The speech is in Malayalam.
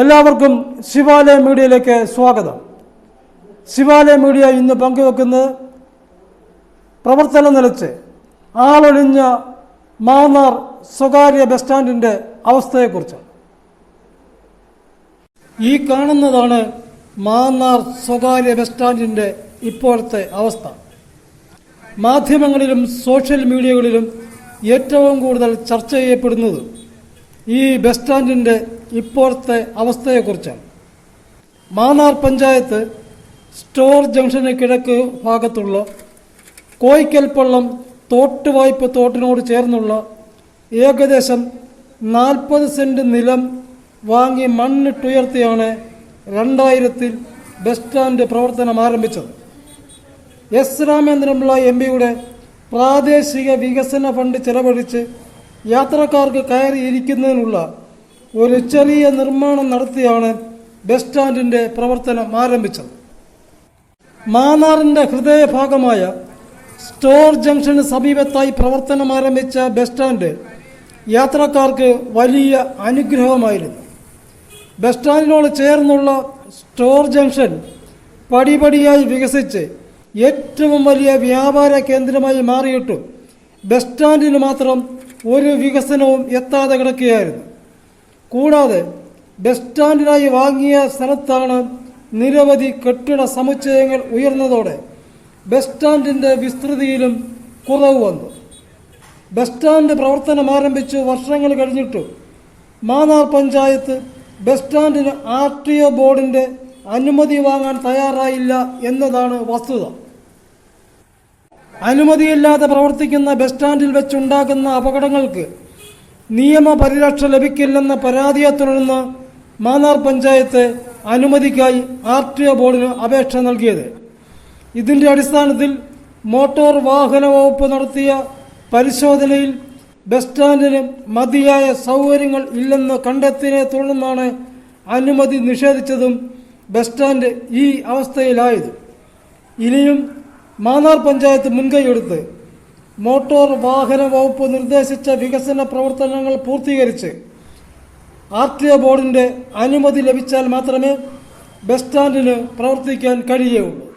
എല്ലാവർക്കും ശിവാലയ മീഡിയയിലേക്ക് സ്വാഗതം. ശിവാലയ മീഡിയ ഇന്ന് പങ്കുവെക്കുന്നത് പ്രവർത്തനം നിലച്ച് ആളൊഴിഞ്ഞ മാന്നാർ സ്വകാര്യ ബസ് സ്റ്റാൻഡിന്റെ അവസ്ഥയെക്കുറിച്ചാണ്. ഈ കാണുന്നതാണ് മാന്നാർ സ്വകാര്യ ബസ് സ്റ്റാൻഡിന്റെ ഇപ്പോഴത്തെ അവസ്ഥ. മാധ്യമങ്ങളിലും സോഷ്യൽ മീഡിയകളിലും ഏറ്റവും കൂടുതൽ ചർച്ച ചെയ്യപ്പെടുന്നത് ഈ ബസ് സ്റ്റാൻഡിന്റെ ഇപ്പോഴത്തെ അവസ്ഥയെക്കുറിച്ചാണ്. മാന്നാർ പഞ്ചായത്ത് സ്റ്റോർ ജംഗ്ഷന് കിഴക്ക് ഭാഗത്തുള്ള കോയിക്കൽപ്പള്ളം തോട്ടുവായ്പ തോട്ടിനോട് ചേർന്നുള്ള ഏകദേശം നാൽപ്പത് സെന്റ് നിലം വാങ്ങി മണ്ണിട്ടുയർത്തിയാണ് രണ്ടായിരത്തിൽ ബസ് സ്റ്റാൻഡ് പ്രവർത്തനം ആരംഭിച്ചത്. എസ് രാമേന്ദ്രപിള്ള എം പിയുടെ പ്രാദേശിക വികസന ഫണ്ട് ചെലവഴിച്ച് യാത്രക്കാർക്ക് കയറിയിരിക്കുന്നതിനുള്ള ഒരു ചെറിയ നിർമ്മാണം നടത്തിയാണ് ബസ് സ്റ്റാൻഡിന്റെ പ്രവർത്തനം ആരംഭിച്ചത്. മാന്നാറിന്റെ ഹൃദയഭാഗമായ സ്റ്റോർ ജംഗ്ഷന് സമീപത്തായി പ്രവർത്തനം ആരംഭിച്ച ബസ് സ്റ്റാൻഡ് യാത്രക്കാർക്ക് വലിയ അനുഗ്രഹമായിരുന്നു. ബസ് സ്റ്റാൻഡിനോട് ചേർന്നുള്ള സ്റ്റോർ ജംഗ്ഷൻ പടിപടിയായി വികസിച്ച് ഏറ്റവും വലിയ വ്യാപാര കേന്ദ്രമായി മാറിയിട്ടും ബസ് സ്റ്റാൻഡിന് മാത്രം ഒരു വികസനവും എത്താതെ കിടക്കുകയായിരുന്നു. കൂടാതെ ബസ് സ്റ്റാൻഡിനായി വാങ്ങിയ സ്ഥലത്താണ് നിരവധി കെട്ടിട സമുച്ചയങ്ങൾ ഉയർന്നതോടെ ബസ് സ്റ്റാൻഡിന്റെ വിസ്തൃതിയിലും കുറവ് വന്നു. ബസ് സ്റ്റാൻഡ് പ്രവർത്തനം ആരംഭിച്ചു വർഷങ്ങൾ കഴിഞ്ഞിട്ട് മാന്നാർ പഞ്ചായത്ത് ബസ് സ്റ്റാൻഡിന് ആർ ടി ഒ ബോർഡിന്റെ അനുമതി വാങ്ങാൻ തയ്യാറായില്ല എന്നതാണ് വസ്തുത. അനുമതിയില്ലാതെ പ്രവർത്തിക്കുന്ന ബസ് സ്റ്റാൻഡിൽ വെച്ചുണ്ടാകുന്ന അപകടങ്ങൾക്ക് നിയമപരിരക്ഷ ലഭിക്കില്ലെന്ന പരാതിയെ തുടർന്ന് മാന്നാർ പഞ്ചായത്ത് അനുമതിക്കായി ആർ ടി ഒ ബോർഡിന് അപേക്ഷ നൽകിയത്. ഇതിന്റെ അടിസ്ഥാനത്തിൽ മോട്ടോർ വാഹന വകുപ്പ് നടത്തിയ പരിശോധനയിൽ ബസ് സ്റ്റാൻഡിന് മതിയായ സൗകര്യങ്ങൾ ഇല്ലെന്ന് കണ്ടെത്തിയതിനെ തുടർന്നാണ് അനുമതി നിഷേധിച്ചതും ബസ് സ്റ്റാൻഡ് ഈ അവസ്ഥയിലായത്. ഇനിയും മാന്നാർ പഞ്ചായത്ത് മുൻകൈയെടുത്ത് മോട്ടോർ വാഹന വകുപ്പ് നിർദ്ദേശിച്ച വികസന പ്രവർത്തനങ്ങൾ പൂർത്തീകരിച്ച് ആർ ടി ഒ ബോർഡിന്റെ അനുമതി ലഭിച്ചാൽ മാത്രമേ ബസ് സ്റ്റാൻഡിന് പ്രവർത്തിക്കാൻ കഴിയുകയുള്ളൂ.